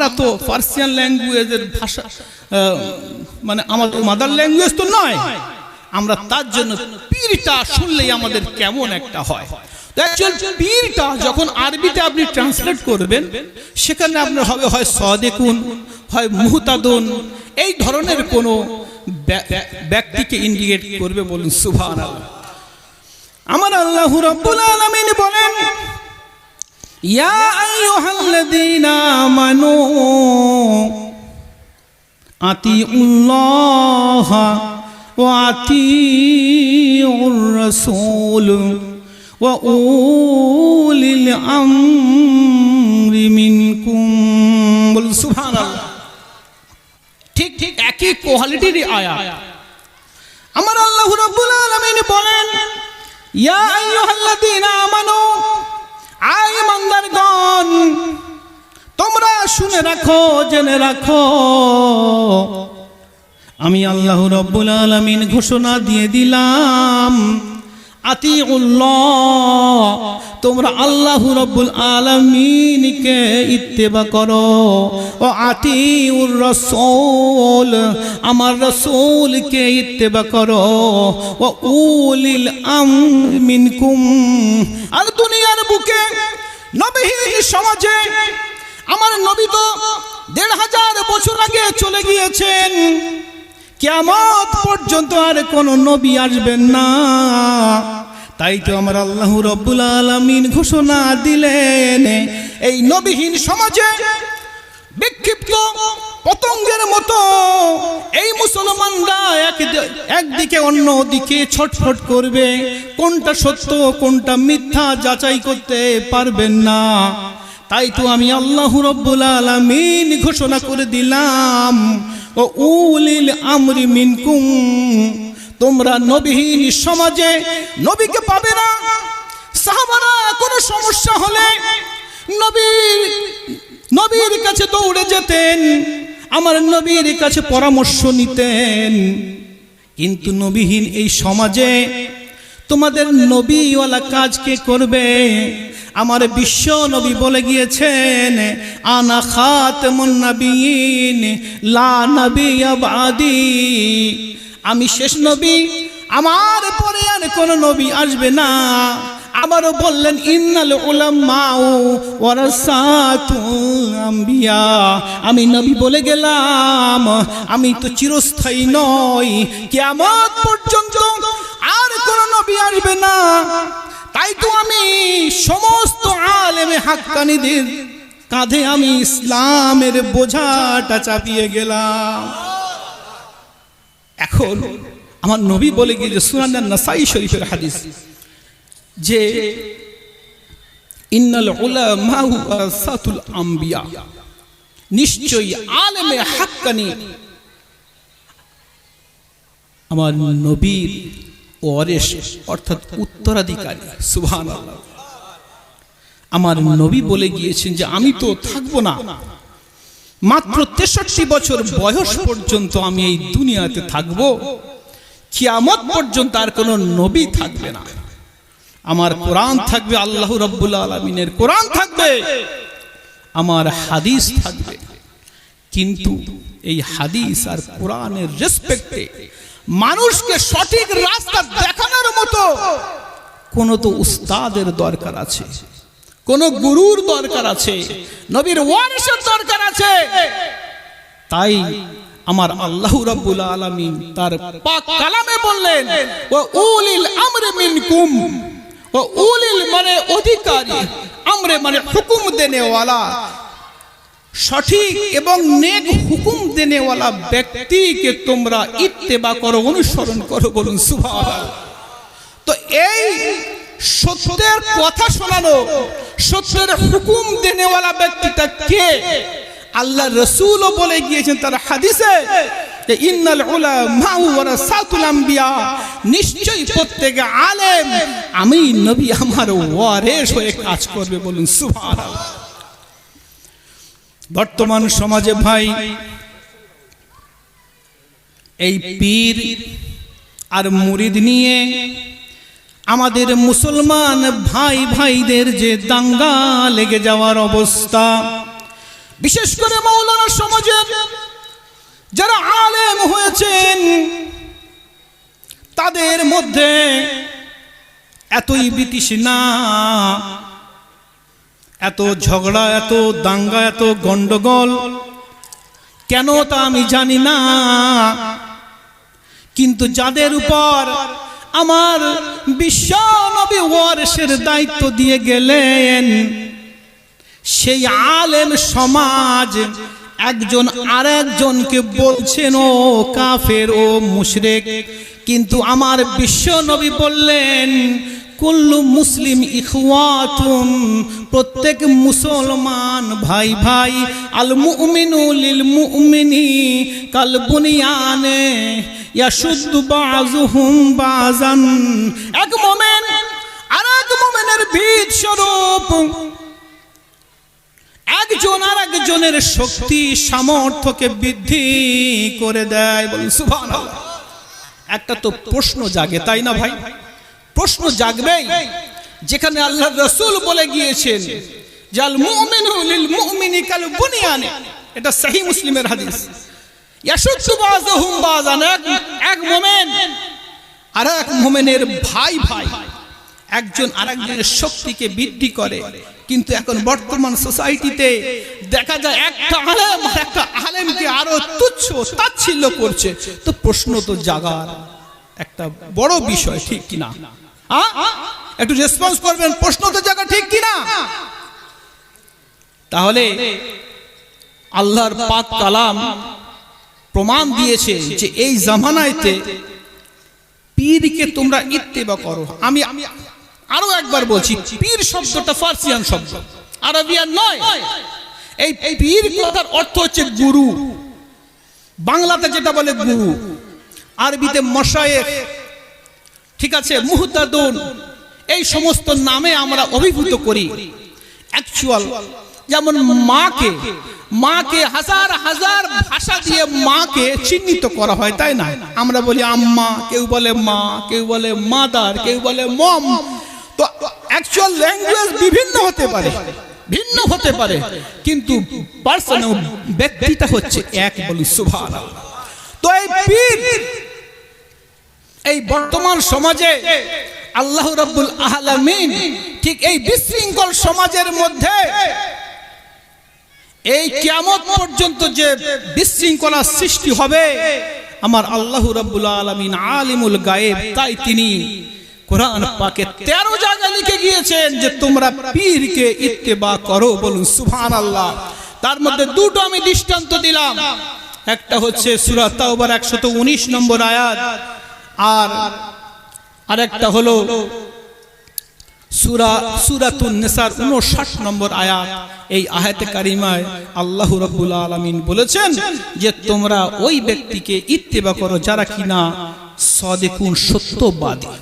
আমরা তো পার্সিয়ান ল্যাঙ্গুয়েজের ভাষা মানে আমাদের মাদার ল্যাঙ্গুয়েজ তো নয়। আমরা তার জন্য পীরটা শুনলেই আমাদের কেমন একটা হয়। যখন আরবিতে আপনি ট্রান্সলেট করবেন, সেখানে আপনার হবে, হয় সদেকুন, হয় মুহতাদুন, এই ধরনের কোনো ব্যা- ব্যক্তিকে ইন্ডিকেট করবে বলুন সুভান আমার আল্লাহ রব্বুল আলামিন বলেন ইয়া আইয়ুহাল্লাযীনা আমানু আতিউল্লাহ ওয়া আতিউর রাসূল ওয়া উলিল আমরি মিনকুম বল সুবহানাল্লাহ ঠিক ঠিক একই কোয়ালিটির আয়াত। আমার আল্লাহ রাব্বুল আলামিন বলেন, ইয়া আইয়ুহাল্লাযীনা আমানু আয় ইমানদারগণ, তোমরা শুনে রাখো, জেনে রাখো। আমি আল্লাহ রব্বুল আলমিন ঘোষণা দিয়ে দিলাম, আতিউল্লাহ তোমরা আল্লাহ রব্বুল আলামিনকে ইত্তেবা করো। ও আতিউর রাসূল, আমার রাসূলকে ইত্তেবা করো। ও উলিল মিনকুম, আর দুনিয়ার বুকে নবীহীন সমাজে আমার নবী তো দেড় হাজার বছর আগে চলে গিয়েছেন। কেমন পর্যন্ত আর কোন নবী আসবেন না। তাই তো আমার আল্লাহ রব্বুল আলামিন ঘোষণা দিলেন, এই নবীহীন সমাজে বিক্ষিপ্ত পতঙ্গের মতো এই মুসলমানরা এক- একদিকে অন্য দিকে ছটফট করবে, কোনটা সত্য, কোনটা মিথ্যা যাচাই করতে পারবেন না। তাই তো আমি আল্লাহ রব্বুল আলামিন ঘোষণা করে দিলাম, ও উলিল আমরি মিনকুম তোমরা নবীহীন সমাজে নবীকে পাবে না। সাহাবারা, কোনো সমস্যা হলে নবীর নবীর কাছে দৌড়ে যেতেন, আমার নবীর কাছে পরামর্শ নিতেন। কিন্তু নবীহীন এই সমাজে তোমাদের নবীওয়ালা কাজ কে করবে? আমার বিশ্ব নবী বলে গিয়েছেন, আনা খাতমুন নবীন, লা নবী আবাদি আমি শেষ নবী। আমার পরে আর কোন নবী আসবে না। আবারও বললেন, ইন্নাল উলামাউ ওয়ারাসাতুল আম্বিয়া। আমি নবী বলে গেলাম, আমি তো চিরস্থায়ী নই। কিয়ামত পর্যন্ত আর কোন নবী আসবে না। তাই তো আমি সমস্ত আলেমে হাক্কানিদের কাঁধে আমি ইসলামের বোঝাটা চাপিয়ে গেলাম। এখন আমার নবী বলে গিয়ে যে নাসাই শরীফের হাদিস, যে ইন্নাল উলামা ওয়ারাসাতুল নিশ্চয়ই আলেমে হাক্কানি আমার নবীর ওয়ারেস অর্থাৎ উত্তরাধিকারী, সুবহানাল্লাহ। আমার নবী বলে গিয়েছেন যে আমি তো থাকব না। মাত্র তেষট্টি বছর বয়স পর্যন্ত আমি এই দুনিয়াতে থাকব। কিয়ামত পর্যন্ত আর কোনো নবী থাকবে না। আমার কোরআন থাকবে, আল্লাহ রব্বুল আলমিনের কোরআন থাকবে। আমার হাদিস থাকবে। কিন্তু এই হাদিস আর কোরআনের রেসপেক্টে মানুষকে সঠিক রাস্তা দেখানোর মতো কোন তো উস্তাদের দরকার আছে। কোন গুরুর দরকার আছে, নবীর ওয়ারিসের দরকার আছে। তাই আমার আল্লাহ রাব্বুল আলামিন তার পাক কালামে বললেন ও উলিল আমরে মিনকুম ও উলিল মানে অধিকারী, আমরে মানে হুকুম দেনেওয়ালা, সঠিক এবং নেক হুকুম দেনেওয়ালা ব্যক্তিকে তোমরা ইত্তেবা করো, অনুসরণ করো বলুন সুবহানাল্লাহ। তো এই সত্যের কথা শোনানো, সত্যের হুকুম দেনেওয়ালা ব্যক্তিটা কে? আল্লাহ রসুলও বলে গিয়েছেন তার হাদিসে আমি নবী আমার কাজ করবে বলুন বর্তমান সমাজে ভাই, এই পীর আর মুরিদ নিয়ে আমাদের মুসলমান ভাই ভাইদের যে দাঙ্গা লেগে যাওয়ার অবস্থা। বিশেষ করে মৌলানা সমাজের যারা আলেম হয়েছেন, তাদের মধ্যে এতই বিতৃষ্ণা এত ঝগড়া, এত দাঙ্গা, এত গন্ডগোল, কেন তা আমি জানি না, কিন্তু যাদের উপর আমার বিশ্ব নবী ওয়ারেসের দায়িত্ব দিয়ে গেলেন। সেই আলেম সমাজ একজন আর একজনকে বলছেন, ও কাফের, ও মুশরেক। কিন্তু আমার বিশ্ব নবী বললেন কুল্লু মুসলিম ইখওয়াতুন, প্রত্যেক মুসলমান ভাই ভাই, আল মুমিনু লিল মুমিনি, কাল বুনিয়ানে ইয়াশুদ্দু বাযুহুম বাযান। এক মোমেন আর এক মোমেনের ভিত স্বরূপ। একজন আর একজনের শক্তি, সামর্থ্যকে বৃদ্ধি করে দেয়। বলুন, সুবহানাল্লাহ। একটা তো প্রশ্ন জাগে, তাই না ভাই? প্রশ্ন জাগবেই। যেখানে আল্লাহ রসুল বলে গিয়েছেন জাল মুমিনু লিল মুমিনি কাল বুনিয়ানে। এটা সহি মুসলিমের হাদিস। ইয়াশুদ্দু বাযুহুম বাযান, এক মুমিন আর এক মুমিনের ভাই ভাই। একজন আরেকজনের শক্তিকে বৃদ্ধি করে। কিন্তু এখন বর্তমান সোসাইটিতে দেখা যায় একটা আলেম একটা আলেমকে আরও তুচ্ছ তাচ্ছিল্য করছে। তো প্রশ্ন তো জাগার। একটা বড় বিষয়, ঠিক কিনা? একটু রেসপন্স করবেন প্রশ্ন তো জায়গা ঠিক কিনা? তাহলে আল্লাহর পাক কালাম প্রমাণ দিয়েছে যে এই জামানাইতে পীরকে তোমরা ইত্তেবা করো। আমি আমি আরও একবার বলছি, পীর শব্দটা ফার্সিয়ান শব্দ, আরবিয়ান নয়। এই পীর কথার অর্থ হচ্ছে গুরু। বাংলাতে যেটা বলে গুরু। আরবিতে মশায়েখ। ঠিক আছে মুহতাদুন। এই সমস্ত নামে আমরা অভিভূত করি। অ্যাকচুয়াল যেমন মাকে। মাকে। হাজার হাজার ভাষা দিয়ে মাকে চিহ্নিত করা হয় তাই না? আমরা বলি আম্মা কেউ বলে মা কেউ বলে মাদার কেউ বলে মম। তো অ্যাকচুয়াল ল্যাঙ্গুয়েজ বিভিন্ন হতে পারে। ভিন্ন হতে পারে। কিন্তু পার্সন ব্যক্তিটা হচ্ছে এক বলি সুবহানাল্লাহ। তো এই পীর এই বর্তমান সমাজে আল্লাহ রাব্বুল আলামিন ঠিক এই বিশৃঙ্খল সমাজের মধ্যে এই কিয়ামত পর্যন্ত যে বিশৃঙ্খলা সৃষ্টি হবে, আমার আল্লাহ রাব্বুল আলামিন আলিমুল গায়েব, তাই তিনি কোরআন পাকে তেরো জায়গায় লিখে গিয়েছেন যে তোমরা পীরকে ইত্তেবা করো বলুন, সুবহানাল্লাহ। তার মধ্যে দুটো আমি দৃষ্টান্ত দিলাম। একটা হচ্ছে সূরা তাওবার 119 নম্বর আয়াত। আর আরেকটা হলো সুরা সুরাতুন নিসার 59 নম্বর আয়াত। এই আয়াতে কারিমায় আল্লাহ রাব্বুল আলামিন বলেছেন যে, তোমরা ওই ব্যক্তিকে ইত্তেবা করো যারা কিনা সদেকুন সত্যবাদী।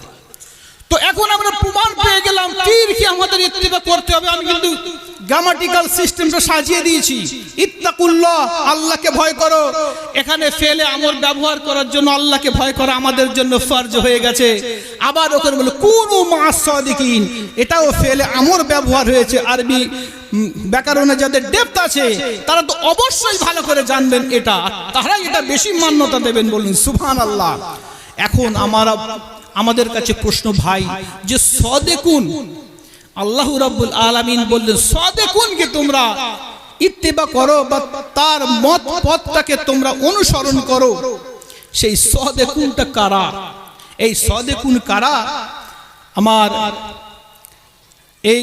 তো এখন প্রমাণ পেয়ে গেলাম, তীর কি আমাদের ইত্তেবা করতে হবে? আমি কিন্তু গ্রামাটিক্যাল সিস্টেমটা সাজিয়ে দিয়েছি। ইত্তাকুল্লাহ, আল্লাহকে ভয় করো। এখানে ফেলে আমর ব্যবহার করার জন্য আল্লাহকে ভয় করা আমাদের জন্য ফরজ হয়ে গেছে। আবার ওখানে বলে, কোন মাসাদিকিন এটাও ফেলে আমর ব্যবহার হয়েছে। আরবি ব্যাকরণে যাদের ডেপথ আছে, তারা তো অবশ্যই ভালো করে জানবেন এটা। তারাই এটা বেশি মান্যতা দেবেন বলুন, সুবহানাল্লাহ। এখন আমরা আমাদের কাছে প্রশ্ন, ভাই, যে সদেকুন, আল্লাহ রাব্বুল আলামিন বললেন সদেকুনকে তোমরা? ইত্তেবা করো বা তার মত পথটাকে তোমরা অনুসরণ করো। সেই সদেকুনটা কারা? এই সদেকুন কারা? আমার এই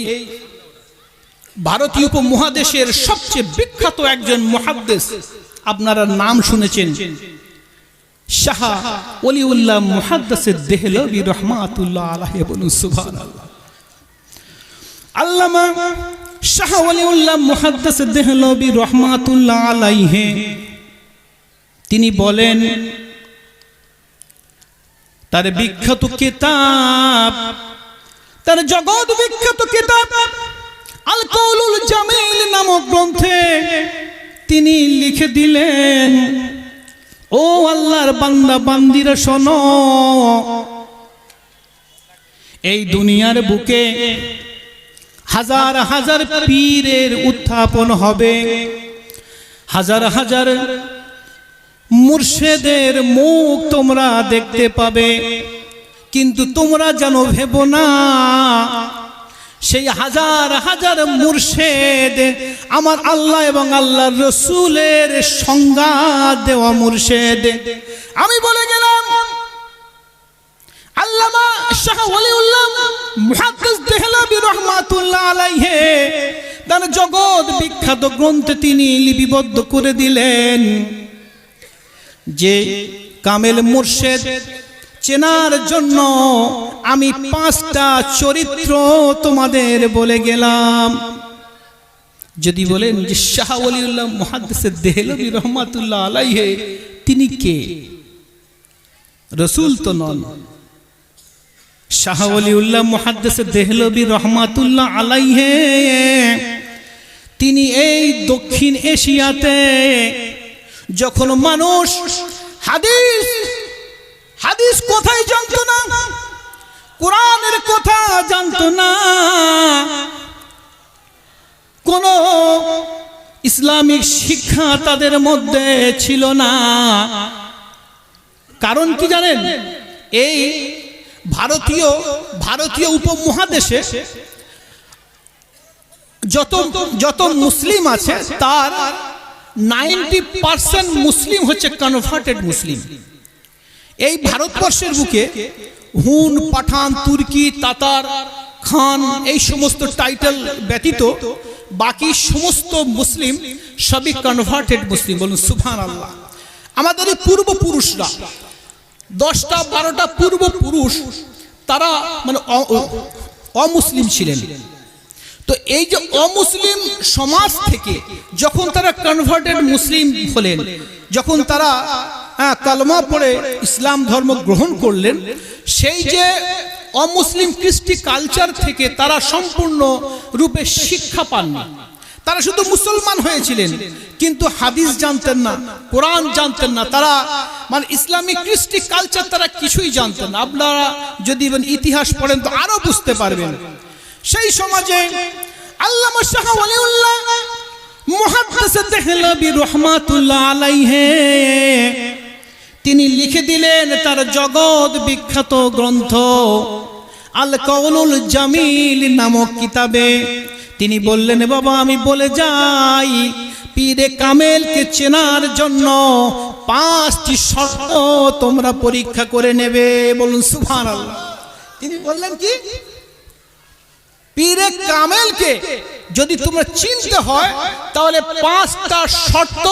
ভারতীয় উপমহাদেশের সবচেয়ে বিখ্যাত একজন মহাদ্দেশ আপনারা নাম শুনেছেন। মুহাদ্দাসের দেহলবি রহমাতুল্লাহ বলুন আল্লামা দেহলবি রহমাতুল্লাহ তিনি বলেন, তার বিখ্যাত কিতাব, তার জগৎ বিখ্যাত কিতাব আল কৌলুল জামিল নামক গ্রন্থে তিনি লিখে দিলেন ও আল্লাহর বান্দা, বান্দিরা শোনো। এই দুনিয়ার বুকে হাজার হাজার পীরের উত্থাপন হবে। হাজার হাজার মুর্শেদের মুখ তোমরা দেখতে পাবে। কিন্তু তোমরা যেন ভেবো না সেই হাজার হাজার মুর্শেদ আমার আল্লাহ এবং আল্লাহর রসুলের সংজ্ঞা দেওয়া মুর্শেদ। আমি বলে গেলাম জগৎ বিখ্যাত গ্রন্থে তিনি লিপিবদ্ধ করে দিলেন যে কামেল মুর্শেদ চেনার জন্য আমি পাঁচটা চরিত্র তোমাদের বলে গেলাম। যদি বলেন যে শাহ ওলিউল্লাহ মুহাদ্দিসের দেহলভী রহমাতুল্লাহ আলাইহি, তিনি কে? রসুল তো নন। শাহ ওলিউল্লাহ মুহাদ্দিস দেহলবি রহমাতুল্লাহ আলাইহে, তিনি এই দক্ষিণ এশিয়াতে যখন মানুষ হাদিস হাদিস কোথায় জানতো না? কোরআনের কথা জানতো না। কোন ইসলামিক শিক্ষা তাদের মধ্যে ছিল না। কারণ কি জানেন? এই ভারতীয় ভারতীয় উপমহাদেশে যত যত মুসলিম আছে, তার নাইনটি পার্সেন্ট মুসলিম হচ্ছে কনভার্টেড মুসলিম। এই ভারতবর্ষের বুকে হুন, পাঠান, তুর্কি, তাতার, খান, এই সমস্ত টাইটেল ব্যতীত বাকি সমস্ত মুসলিম সবই কনভার্টেড মুসলিম। বলুন সুফান আল্লাহ আমাদের পূর্বপুরুষরা, দশটা, বারোটা পূর্বপুরুষ, তারা মানে অমুসলিম ছিলেন। তো এই যে অমুসলিম সমাজ থেকে যখন তারা কনভার্টেড মুসলিম হলেন যখন তারা হ্যাঁ, কালমা পড়ে ইসলাম ধর্ম গ্রহণ করলেন সেই যে অমুসলিম কৃষ্টি কালচার থেকে তারা সম্পূর্ণ রূপে শিক্ষা পাননি। তারা শুধু মুসলমান হয়েছিলেন কিন্তু হাদিস জানতেন না কোরআন জানতেন না তারা মানে ইসলামিক কৃষ্টি কালচার তারা কিছুই জানতেন না। আপনারা যদি ইতিহাস পড়েন তো আরও বুঝতে পারবেন। সেই সমাজে তিনি লিখে দিলেন তার জগৎ বিখ্যাত গ্রন্থ আল কৌলুল জামিল নামক কিতাবে। তিনি বললেন, বাবা, আমি বলে যাই, পীরে কামেলকে চেনার জন্য পাঁচটি শর্ত তোমরা পরীক্ষা করে নেবে। বলুন সুভান তিনি বললেন কি? পীরে কামেলকে যদি তোমরা চিনতে হয় তাহলে পাঁচটা শর্ত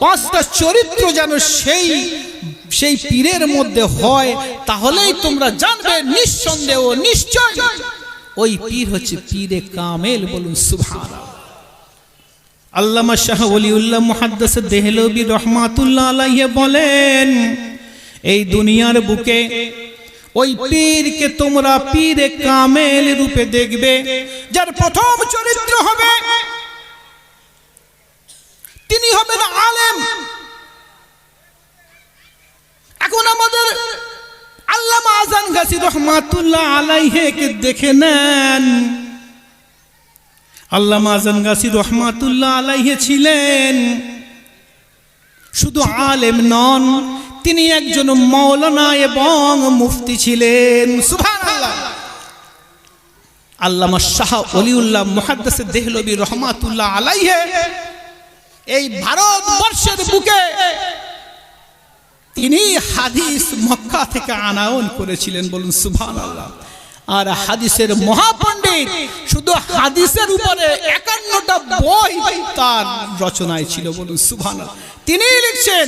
পাঁচটা চরিত্র যেন সেই সেই পীরের মধ্যে হয় তাহলেই তোমরা জানবে নিঃসন্দেহ নিশ্চয়। ওই পীর হচ্ছে পীরে কামেল বলুন সুভান আল্লামা শাহ ওলিউল্লাহ মুহাদ্দিস দেহলবি রহমাতুল্লাহ আলাইহি বলেন এই দুনিয়ার বুকে ওই পীরকে তোমরা পীরে কামেল রূপে দেখবে, যার প্রথম চরিত্র হবে তিনি হবেন আলেম। এখন আমাদের আল্লামা আজান গাছি রহমাতুল্লাহ আলাইহে দেখে নেন। আল্লামা আজান গাছি রহমাতুল্লাহ আলাইহে ছিলেন। শুধু আলেম নন তিনি একজন মৌলানা এবং মুফতি ছিলেন। আল্লামা শাহ অলিউল্লাহ মুহাদ্দিস দেহলবী রহমাতুল্লাহ আলাইহে এই ভারতবর্ষের বুকে তিনি হাদিস মক্কা থেকে আনায়ন করেছিলেন বলুন সুবহানাল্লাহ। আর হাদিসের মহাপণ্ডিত শুধু হাদিসের উপরে একান্নটা বই তার রচনায় ছিল বলুন সুবহানাল্লাহ। তিনি লিখছেন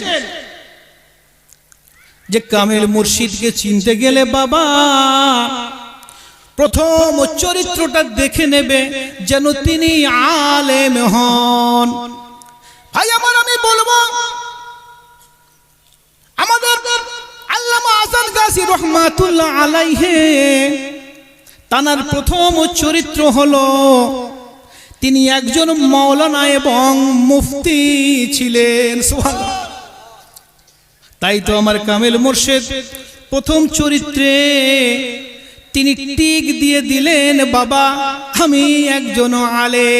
যে কামেল মুর্শিদকে চিনতে গেলে বাবা, প্রথম চরিত্রটা দেখে নেবে যেন তিনি আলেম হন। ভাই আমার আমি বলব, আমাদের আল্লামা আজান গাজী রহমাতুল্লাহ আলাইহে, তানার প্রথম চরিত্র হলো, তিনি একজন মৌলানা এবং মুফতি ছিলেন, সুবহানাল্লাহ। তাই তো আমার কামেল মোর্শেদ প্রথম চরিত্রে তিনি টিক দিয়ে দিলেন, বাবা, আমি একজন আলে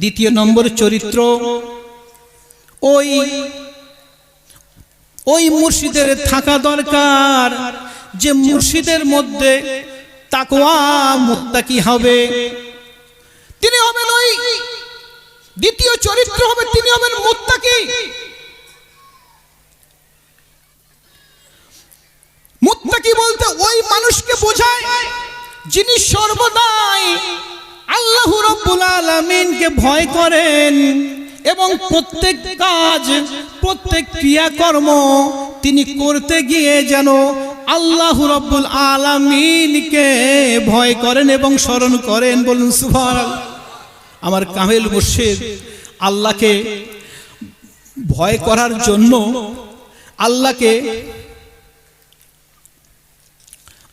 দ্বিতীয় নম্বর চরিত্র, ওই ওই মুর্শিদের থাকা দরকার যে মুর্শিদের মধ্যে তাকওয়া মুত্তাকি হবে। তিনি হবেন ওই দ্বিতীয় চরিত্র হবে, তিনি হবেন মুত্তাকি। মুত্তাকি বলতে ওই মানুষকে বোঝায় যিনি সর্বদাই আল্লাহ রব্বুল আলামিনকে ভয় করেন এবং প্রত্যেক কাজ, প্রত্যেক ক্রিয়াকর্ম তিনি করতে গিয়ে যেন আল্লাহ রব্বুল আলামিনকে ভয় করেন এবং স্মরণ করেন। বলুন সুভান আমার কামেল মুর্শিদ, আল্লাহকে ভয় করার জন্য আল্লাহকে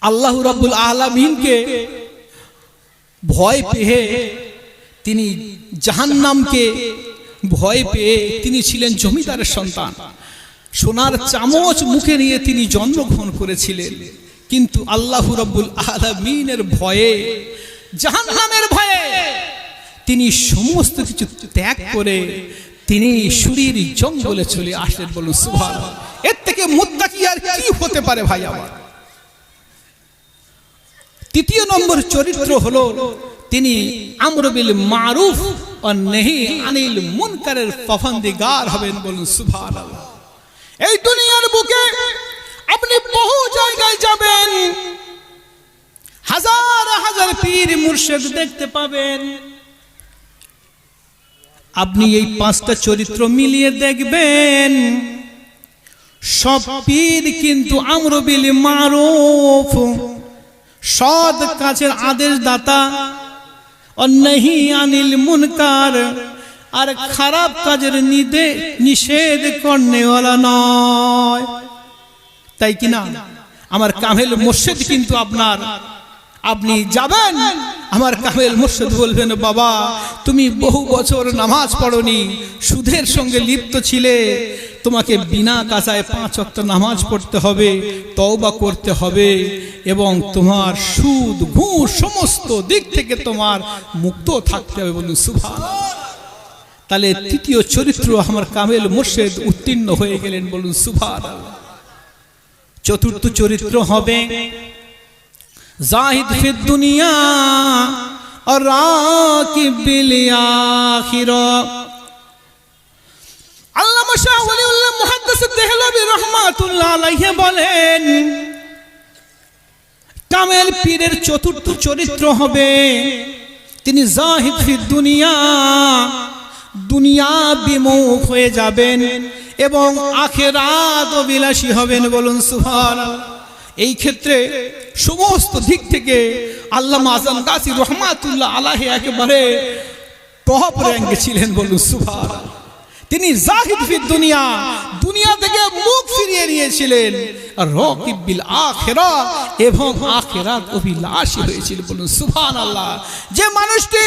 আল্লাহ রাব্বুল আলামিনকে ভয় পেয়ে তিনি জাহান্নামকে ভয় পেয়ে তিনি ছিলেন জমিদারের সন্তান। সোনার চামচ মুখে নিয়ে তিনি জন্মগ্রহণ করেছিলেন। কিন্তু আল্লাহ রাব্বুল আলামিনের ভয়ে, জাহান্নামের ভয়ে তিনি সমস্ত কিছু ত্যাগ করে তিনি সুরির জঙ্গলে চলে আসলেন বলুন সুভান এর থেকে মুদ্রা কি আর কি হতে পারে ভাই আমার? তৃতীয় নম্বর চরিত্র হলো তিনি আমরবিল মারুফ ও নেহি আনিল মুনকারের পাফন্দিগার হবেন বলুন সুভান এই দুনিয়ার বুকে আপনি বহু জায়গায় যাবেন, হাজার হাজার পীর মুর্শেদ দেখতে পাবেন। আপনি এই পাঁচটা চরিত্র মিলিয়ে দেখবেন, সব পীর কিন্তু আমরবিল মারুফ। সৎ কাছের আদেশ দাতা অন্যহি আনিল মুনকার। আর খারাপ কাজের নিদে নিষেধ করনেওয়ালা নয়। তাই কিনা আমার কামেল মুর্শিদ কিন্তু আপনার। আপনি যাবেন? আমার কামেল মুর্শিদ বলবেন, বাবা, তুমি বহু বছর নামাজ পড়নি, সুদের সঙ্গে লিপ্ত ছিলে। তোমাকে বিনা কাঁচায় পাঁচ অক্ট নামাজ পড়তে হবে, তওবা করতে হবে এবং তোমার সুদ, ঘুষ সমস্ত দিক থেকে তোমার মুক্ত থাকতে হবে বলুন সুভান তাহলে তৃতীয় চরিত্র আমার কামেল মুর্শেদ উত্তীর্ণ হয়ে গেলেন বলুন সুভান চতুর্থ চরিত্র হবে জাহিদ ফিদ দুনিয়া আর রাকিব বিল আখিরা। আল্লামা শাহ ওলিউল্লাহ মুহাদ্দিস বলেন পীরের চতুর্থ চরিত্র তিনি জাহিদ দুনিয়া। দুনিয়া বিমুখ হয়ে যাবেন এবং আখেরাত বিলাসী হবেন বলুন সুহান এই ক্ষেত্রে সমস্ত দিক থেকে আল্লাহ আজম গাছি রহমাতুল্লাহ আলাহে একেবারে টপ র্যাঙ্কে ছিলেন বলুন সুভান তিনি জাহিদ ফির দুনিয়া দুনিয়া থেকে মুখ ফিরিয়ে নিয়েছিলেন। রকিব বিল আখেরা এবং আখেরাত অভিলাষী হয়েছিল বলুন সুভান আল্লাহ যে মানুষটি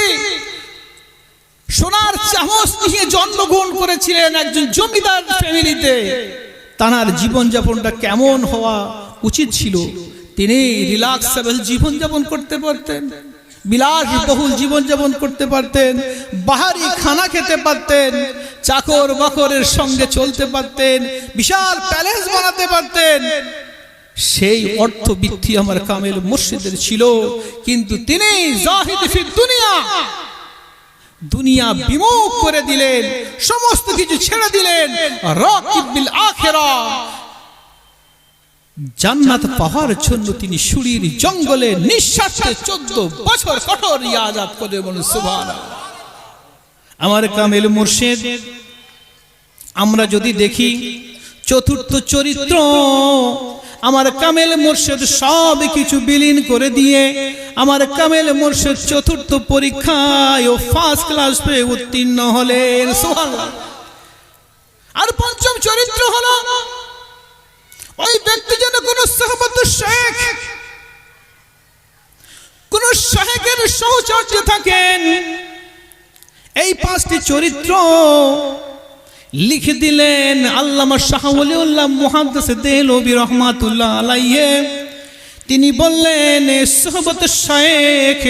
সোনার চামচ নিয়ে জন্মগ্রহণ করেছিলেন একজন জমিদার ফ্যামিলিতে তার জীবনযাপনটা কেমন হওয়া উচিত ছিল? তিনি রিল্যাক্সেবল জীবনযাপন করতে পারতেন। বিলাস বহুল জীবনযাপন করতে পারতেন, বাহারি খানা খেতে পারতেন, চাকর বাকরের সঙ্গে চলতে পারতেন, বিশাল প্যালেস বানাতে পারতেন। সেই অর্থ বৃদ্ধি আমার কামেল মুর্শিদের ছিল, কিন্তু তিনি দুনিয়া। দুনিয়া বিমুখ করে দিলেন, সমস্ত কিছু ছেড়ে দিলেন, রাকিব বিল আখিরা। জান্নাত পাওয়ার জন্য তিনি সুরির জঙ্গলে নিঃশ্বাসে চোদ্দ বছর কঠোর ইয়াজাত করে বলুন সুভান আমার কামেল মুর্শিদ, আমরা যদি দেখি চতুর্থ চরিত্র, আমার কামেল মুর্শেদ সব কিছু বিলীন করে দিয়ে, আমার কামেল মুর্শেদ চতুর্থ পরীক্ষায় ও ফার্স্ট ক্লাস পেয়ে উত্তীর্ণ হলেন। আর পঞ্চম চরিত্র হলো ওই ব্যক্তি যেন কোন সহবত শেখ, কোন শেখের সহচর্য থাকেন। এই পাঁচটি চরিত্র লিখে দিলেন আল্লামা শাহ ওলিউল্লাহ মুহাদ্দিস দেহলভী রহমাতুল্লাহ আলাইহি। তিনি বললেন সোহবত শায়েখ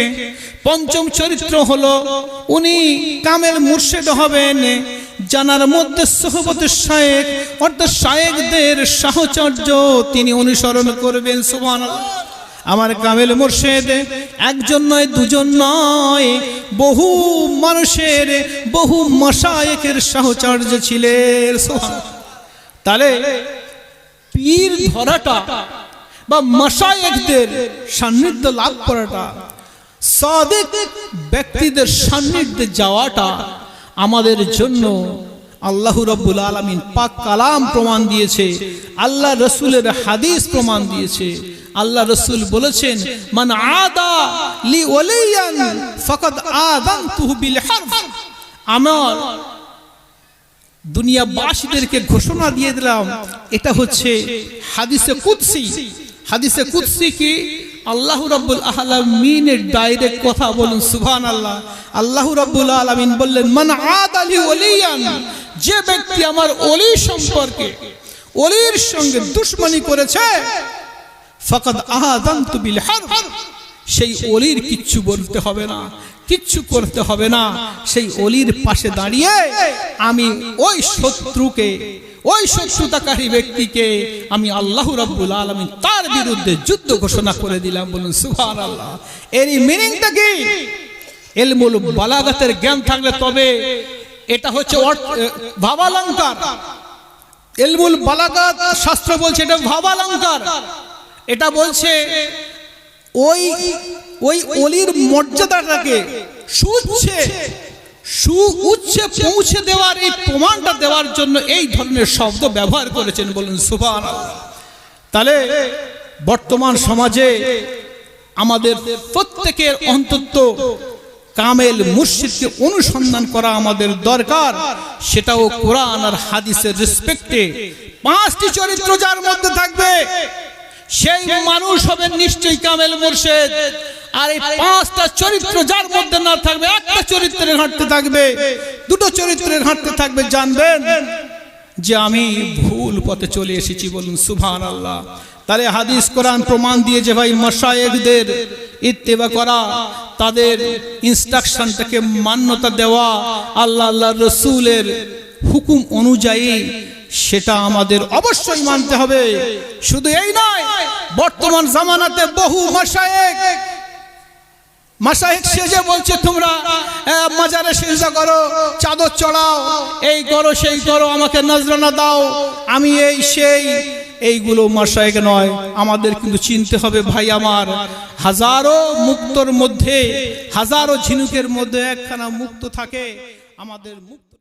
পঞ্চম চরিত্র হলো, উনি কামেল মুর্শেদ হবেন। জানার মধ্যে সোহবত শায়েক, অর্থাৎ শায়েকদের সাহচর্য তিনি অনুসরণ করবেন সুবহান আমার কামেল মুর্শেদ, একজন নয়, দুজন নয়, বহু মানুষের, বহু মশায়েকের সাহচর্য ছিলেন। তাহলে পীর ধরাটা বা মশায়েকদের সান্নিধ্য লাভ করাটা, সাদিক ব্যক্তিদের সান্নিধ্যে যাওয়াটা আমাদের জন্য আল্লাহ রব্বুল আলমিন পাক কালাম প্রমাণ দিয়েছে, আল্লাহ রসুলের হাদিস প্রমাণ দিয়েছে। আল্লাহ রসুল বলেছেন, মান আদা লি ওলিয়ান ফাকাদ আযানতুহু বিল হারব আমার দুনিয়াবাসীদেরকে ঘোষণা দিয়ে দিলাম, এটা হচ্ছে হাদিসে কুদসি। হাদিসে কুদসি কি? আল্লাহ রব্বুল আলামিনের ডাইরেক্ট কথা বলুন সুভান আল্লাহ আল্লাহ রব্বুল আলমিন বললেন, মান আদ আলী ওলিয়ান যে ব্যক্তি আমার অলি সম্পর্কে অলির সঙ্গে দুশ্মনী করেছে ফকত আহাদান্তু বিল হারব সেই অলির কিচ্ছু বলতে হবে না। কিচ্ছু করতে হবে না। সেই অলির পাশে দাঁড়িয়ে আমি ওই শত্রুকে, ওই শত্রুতাকারী ব্যক্তিকে আমি আল্লাহ রাব্বুল আলামিন তার বিরুদ্ধে যুদ্ধ ঘোষণা করে দিলাম। বলুন, সুবহানাল্লাহ। এরই মিনিংটা কি? এলমুল বালাগাতের জ্ঞান থাকলে তবে এটা হচ্ছে ভাবালঙ্কার। এলমুল বালাগাত শাস্ত্র বলছে এটা ভাবালঙ্কার। এটা বলছে ওই ওই অলির মর্যাদাটাকে সুউচ্চে সু উচ্চে পৌঁছে দেওয়ার এই প্রমাণটা দেওয়ার জন্য এই ধরনের শব্দ ব্যবহার করেছেন বলুন সুফান তাহলে বর্তমান সমাজে আমাদের প্রত্যেকের অন্তত কামেল মুর্শিদকে অনুসন্ধান করা আমাদের দরকার। সেটাও কোরআন আর হাদিসের রেসপেক্টে পাঁচটি চরিত্র যার মধ্যে থাকবে সেই মানুষ হবে নিশ্চয়ই কামেল মুর্শেদ। আর এই পাঁচটা চরিত্র যার মধ্যে না থাকবে একটা চরিত্রের হাঁটতে থাকবে। দুটো চরিত্রের হাঁটতে থাকবে জানবেন যে আমি ভুল পথে চলে এসেছি বলুন সুভান আল্লাহ তাহলে হাদিস কোরআন প্রমাণ দিয়ে যে ভাই মশায়েকদের ইত্তেবা করা তাদের ইনস্ট্রাকশনটাকে মান্যতা দেওয়া আল্লাহ আল্লাহ রসুলের হুকুম অনুযায়ী সেটা আমাদের অবশ্যই মানতে হবে। শুধু এই নয়, বর্তমান জামানাতে বহু মশায়েক মাসাহেক সেজে বলছে তোমরা মাজারে সেজদা করো, চাদর চড়াও, এই করো, সেই করো, আমাকে নজরানা দাও। আমি এই সেই, এইগুলো মাসায়েক নয়, আমাদের কিন্তু চিনতে হবে ভাই আমার। হাজারো মুক্তর মধ্যে, হাজারো ঝিনুকের মধ্যে একখানা মুক্ত থাকে, আমাদের মুক্ত